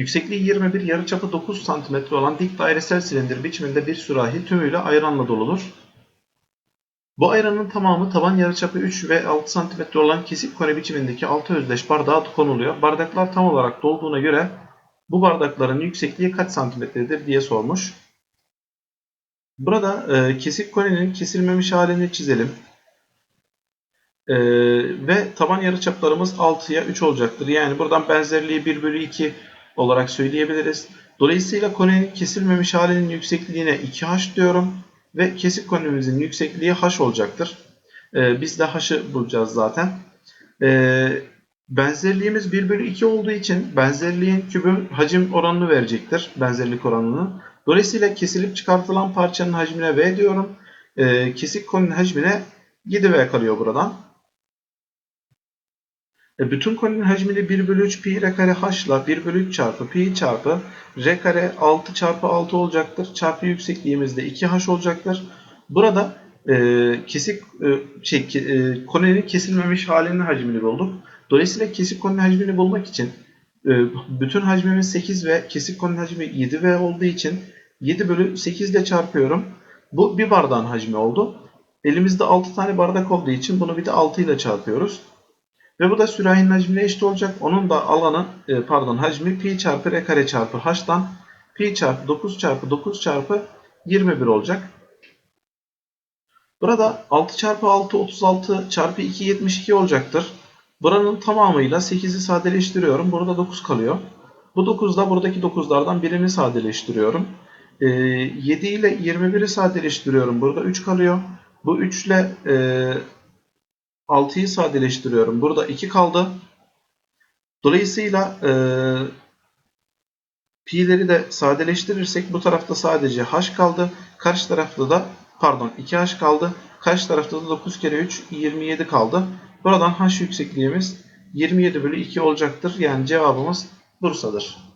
Yüksekliği 21, yarıçapı 9 cm olan dik dairesel silindir biçiminde bir sürahi tümüyle ayranla doludur. Bu ayranın tamamı taban yarıçapı 3 ve 6 cm olan kesik kone biçimindeki 6 özdeş bardağa konuluyor. Bardaklar tam olarak dolduğuna göre bu bardakların yüksekliği kaç santimetredir diye sormuş. Burada e, kesik konenin kesilmemiş halini çizelim. E, ve taban yarıçaplarımız 6'ya 3 olacaktır. Yani buradan benzerliği 1 bölü 2 olarak söyleyebiliriz. Dolayısıyla konenin kesilmemiş halinin yüksekliğine 2h diyorum. Ve kesik konemizin yüksekliği h olacaktır. E, biz de h'ı bulacağız zaten. E, benzerliğimiz 1 bölü 2 olduğu için benzerliğin kübü hacim oranını verecektir. Benzerlik oranını. Dolayısıyla kesilip çıkartılan parçanın hacmine V diyorum. E, kesik koninin hacmine 7V kalıyor buradan. E, bütün koninin hacmini 1 bölü 3 pi r kare h ile 1 bölü 3 çarpı pi çarpı r kare 6 çarpı 6 olacaktır. Çarpı yüksekliğimiz de 2h olacaktır. Burada e, kesik e, şey, e, koninin kesilmemiş halinin hacmini bulduk. Dolayısıyla kesik koninin hacmini bulmak için e, bütün hacmimiz 8 ve kesik koninin hacmi 7v olduğu için 7 bölü 8 ile çarpıyorum. Bu bir bardağın hacmi oldu. Elimizde 6 tane bardak olduğu için bunu bir de 6 ile çarpıyoruz. Ve bu da sürahinin hacmine eşit olacak. Onun da alanı e, pardon hacmi pi çarpı r kare çarpı h'tan pi çarpı 9 çarpı 9 çarpı 21 olacak. Burada 6 çarpı 6 36 çarpı 2 72 olacaktır. Buranın tamamıyla 8'i sadeleştiriyorum. Burada 9 kalıyor. Bu 9 da buradaki 9'lardan birini sadeleştiriyorum. E, 7 ile 21'i sadeleştiriyorum. Burada 3 kalıyor. Bu 3 ile 6'yı sadeleştiriyorum. Burada 2 kaldı. Dolayısıyla e, pi'leri de sadeleştirirsek bu tarafta sadece h kaldı. Karşı tarafta da pardon 2h kaldı. Karşı tarafta da 9 kere 3 27 kaldı. Buradan h yüksekliğimiz 27 bölü 2 olacaktır. Yani cevabımız Bursa'dır.